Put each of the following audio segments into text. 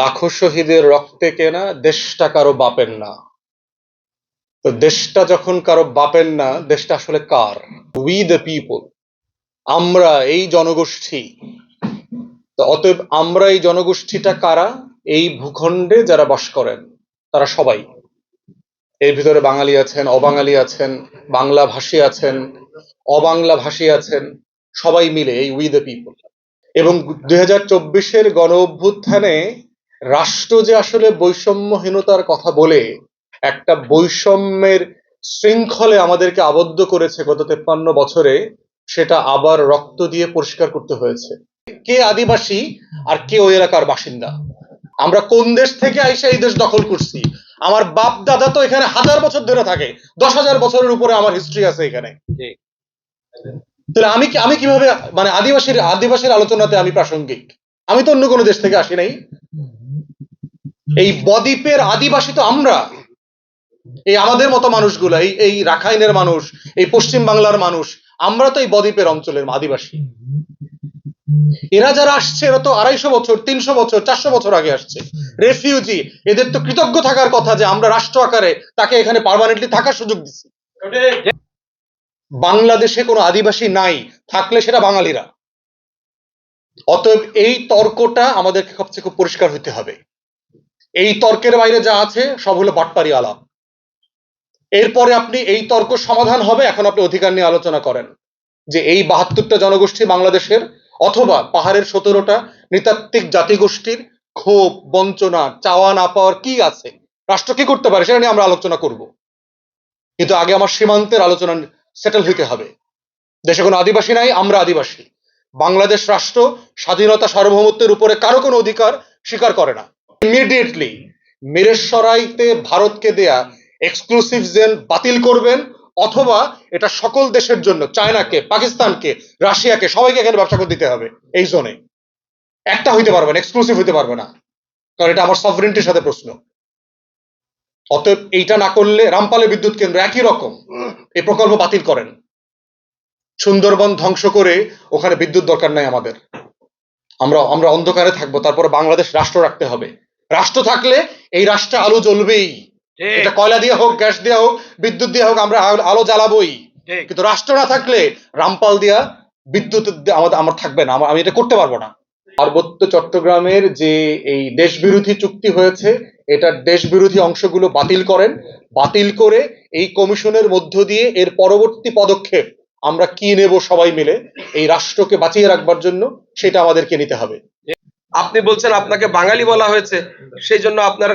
লাখো শহীদের রক্তে কেনা, দেশটা কারও বাপের না। তো দেশটা যখন কারও বাপের না, দেশটা আসলে কার? উই দ্য পিপল আমরা এই জনগোষ্ঠী। তো অতএব আমরা এই জনগোষ্ঠীটা কারা? এই ভূখণ্ডে যারা বাস করেন, তারা সবাই। এর ভিতরে বাঙালি আছেন, অবাঙালি আছেন, বাংলা ভাষী আছেন, অবাংলা ভাষী আছেন, সবাই মিলে এই উই দ্য পিপল এবং দুই হাজার চব্বিশের গণ অভ্যুত্থানে রাষ্ট্র যে আসলে বৈষম্যহীনতার কথা বলে একটা বৈষম্যের শৃঙ্খলে আমাদেরকে আবদ্ধ করেছে গত তেপ্পান্ন বছরে সেটা আবার রক্ত দিয়ে পরিষ্কার করতে হয়েছে। কে আদিবাসী আর কে ওই এলাকার বাসিন্দা? আমরা কোন দেশ থেকে আইসা এই দেশ দখল করছি? আমার বাপ দাদা তো এখানে হাজার বছর ধরে থাকে দশ হাজার বছরের উপরে আমার হিস্ট্রি আছে এখানে। তাহলে আমি আমি কীভাবে মানে আদিবাসীর আদিবাসীর আলোচনাতে আমি প্রাসঙ্গিক? আমি তো অন্য কোনো দেশ থেকে আসি নাই। এই বদ্বীপের আদিবাসী তো আমরা। এই আমাদের মতো মানুষগুলো, এই এই রাখাইনের মানুষ, এই পশ্চিম বাংলার মানুষ, আমরা তো এই বদ্বীপের অঞ্চলের আদিবাসী। এরা যারা আসছে, এরা তো আড়াইশো বছর, তিনশো বছর, চারশো বছর আগে আসছে। রেফিউজি, এদের তো কৃতজ্ঞ থাকার কথা যে আমরা রাষ্ট্র আকারে তাকে এখানে পারমানেন্টলি থাকার সুযোগ দিচ্ছি বাংলাদেশে কোনো আদিবাসী নাই, থাকলে সেটা বাঙালিরা। অতএব এই তর্কটা আমাদেরকে সবচেয়ে খুব পরিষ্কার হতে হবে। এই তর্কের বাইরে যা আছে, সব হলো বাটপারি আলাপ। এরপরে আপনি এই তর্ক সমাধান হবে, এখন আপনি অধিকার নিয়ে আলোচনা করেন যে এই বাহাত্তরটা জনগোষ্ঠী বাংলাদেশের অথবা পাহাড়ের সতেরোটা নৃতাত্ত্বিক জাতিগোষ্ঠীর ক্ষোভ, বঞ্চনা, চাওয়া না পাওয়ার কি আছে? রাষ্ট্র কি করতে পারে সেটা নিয়ে আমরা আলোচনা করব। কিন্তু আগে আমার সীমান্তের আলোচনা সেটেল হইতে হবে। দেশে কোনো আদিবাসী নাই, আমরা আদিবাসী। বাংলাদেশ রাষ্ট্র স্বাধীনতা সার্বভৌমত্বের উপরে কারও কোনো অধিকার স্বীকার করে না। ইমিডিয়েটলি মিরেশ্বরাইতে ভারতকে দেয়া এক্সক্লুসিভ জেন বাতিল করবেন অথবা এটা সকল দেশের জন্য চায়নাকে পাকিস্তানকে রাশিয়াকে সবাইকে এখানে ব্যবসা করে দিতে হবে, এই জোনে একটা হইতে পারবে না এক্সক্লুসিভ হইতে পারবে না। কারণ এটা আমার সফরেন্টির সাথে প্রশ্ন। অতএব এইটা না করলে রামপালে বিদ্যুৎ কেন্দ্র একই রকম। এই প্রকল্প বাতিল করেন। সুন্দরবন ধ্বংস করে ওখানে বিদ্যুৎ দরকার নাই আমাদের। আমরা আমরা অন্ধকারে থাকব, তারপরে বাংলাদেশ রাষ্ট্র রাখতে হবে। রাষ্ট্র থাকলে এই রাষ্ট্রে আলো জ্বলবেই। এটা কয়লা দিয়ে হোক গ্যাস দিয়ে হোক বিদ্যুৎ দিয়ে হোক আমরা আলো- জ্বালাবোই। কিন্তু রাষ্ট্র না থাকলে রামপাল দিয়া বিদ্যুৎ আমাদের আমার থাকবে না। আমি এটা করতে পারব না। পার্বত্য চট্টগ্রামের যে এই দেশ বিরোধী চুক্তি হয়েছে এটার দেশ বিরোধী অংশগুলো বাতিল করেন। বাতিল করে এই কমিশনের মধ্য দিয়ে এর পরবর্তী পদক্ষেপ আমরা কি নেব সবাই মিলে এই রাষ্ট্রকে বাঁচিয়ে রাখবার জন্য সেটা আমাদেরকে নিতে হবে। আপনি বলছেন আপনাকে বাঙালি বলা হয়েছে, সেই জন্য আপনার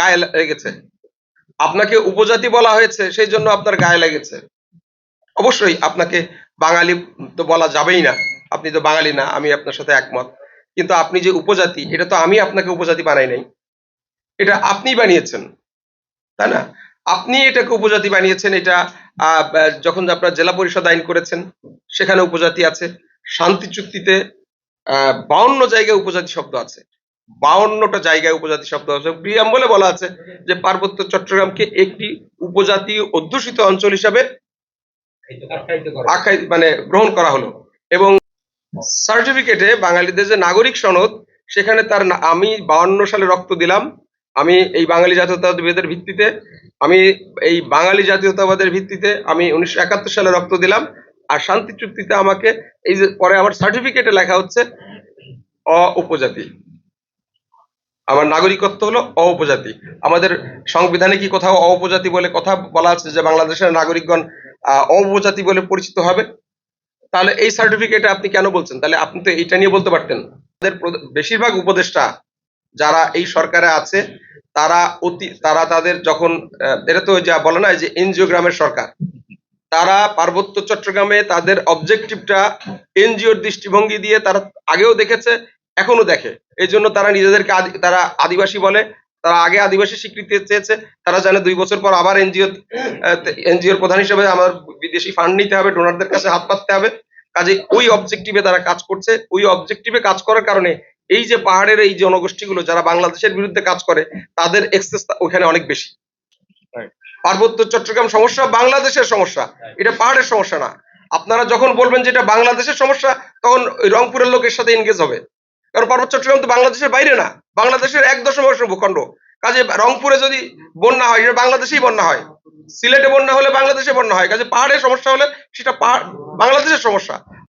গায়ে লেগেছে আপনাকে উপজাতি বলা হয়েছে, সেই জন্য আপনার গায়ে লেগেছে। অবশ্যই আপনাকে বাঙালি তো বলা যাবেই না, আপনি তো বাঙালি না, আমি আপনার সাথে একমত। কিন্তু আপনি যে উপজাতি, এটা তো আমি আপনাকে উপজাতি বানাই নাই। এটা আপনি বানিয়েছেন, তাই না? আপনি এটাকে উপজাতি বানিয়েছেন, এটা যখন আপনার জেলা পরিষদ আইন করেছেন, সেখানে উপজাতি আছে। শান্তি চুক্তিতে বাউন্ন জায়গায় উপজাতি শব্দ আছে। বাউন্নটা জায়গায় উপজাতি শব্দ আছে। প্রিয়াম্বলে বলা আছে যে পার্বত্য চট্টগ্রামকে একটি উপজাতি অধ্যুষিত অঞ্চল হিসাবে আখ্যায়িত মানে গ্রহণ করা হলো। এবং সার্টিফিকেটে বাঙালিদের যে নাগরিক সনদ, সেখানে তার আমি বাউন্ন সালে রক্ত দিলাম। আমি এই বাঙালি জাতীয়তাবাদের ভিত্তিতে, আমি এই বাঙালি জাতীয়তাবাদের ভিত্তিতে আমি উনিশশো একাত্তর সালে রক্ত দিলাম। আর শান্তি চুক্তিতে আমাকে এই যে পরে আমার সার্টিফিকেটে লেখা হচ্ছে অ উপজাতি। আমার নাগরিকত্ব হলো অ উপজাতি। আমাদের সংবিধানে কি কোথাও অ উপজাতি বলে কথা বলা আছে যে বাংলাদেশের নাগরিকগণ আহ, অ উপজাতি বলে পরিচিত হবে? তাহলে এই সার্টিফিকেটে আপনি কেন বলছেন? তাহলে আপনি তো এইটা নিয়ে বলতে পারতেন। আমাদের বেশিরভাগ উপদেষ্টা যারা এই সরকারে আছে তারা অতি তারা তাদের যখন এটা তো যা বলে না যে এনজিও গ্রামের সরকার। তারা পার্বত্য চট্টগ্রামে তাদের অবজেক্টিভটা এনজিওর দৃষ্টিভঙ্গি দিয়ে তারা আগেও দেখেছে এখনও দেখে। এই জন্য তারা নিজেদেরকে তারা আদিবাসী বলে, তারা আগে আদিবাসী স্বীকৃতি চেয়েছে, তারা জানে দুই বছর পর আবার এনজিও এনজিওর প্রধান হিসেবে আমার বিদেশি ফান্ড নিতে হবে ডোনারদের কাছে হাত পাততে হবে। কাজে ওই অবজেক্টিভে তারা কাজ করছে। ওই অবজেক্টিভে কাজ করার কারণে এই যে পাহাড়ের এই জনগোষ্ঠীগুলো যারা বাংলাদেশের বিরুদ্ধে কাজ করে, তাদের এক্সেস ওখানে অনেক বেশি। পার্বত্য চট্টগ্রাম সমস্যা, বাংলাদেশের সমস্যা। এটা পাহাড়ের সমস্যা না। আপনারা যখন বলবেন যে এটা বাংলাদেশের সমস্যা, তখন রংপুরের লোকের সাথে এনগেজ হবে। কারণ পার্বত্য চট্টগ্রাম তো বাংলাদেশের বাইরে না। বাংলাদেশের এক দশমিক ভূখণ্ড কাজে রংপুরে যদি বন্যা হয় সেটা বাংলাদেশেই বন্যা হয়। সিলেটে বন্যা হলে বাংলাদেশে বন্যা হয়। কাজে পাহাড়ের সমস্যা হলে সেটা পাহাড়, বাংলাদেশের সমস্যা।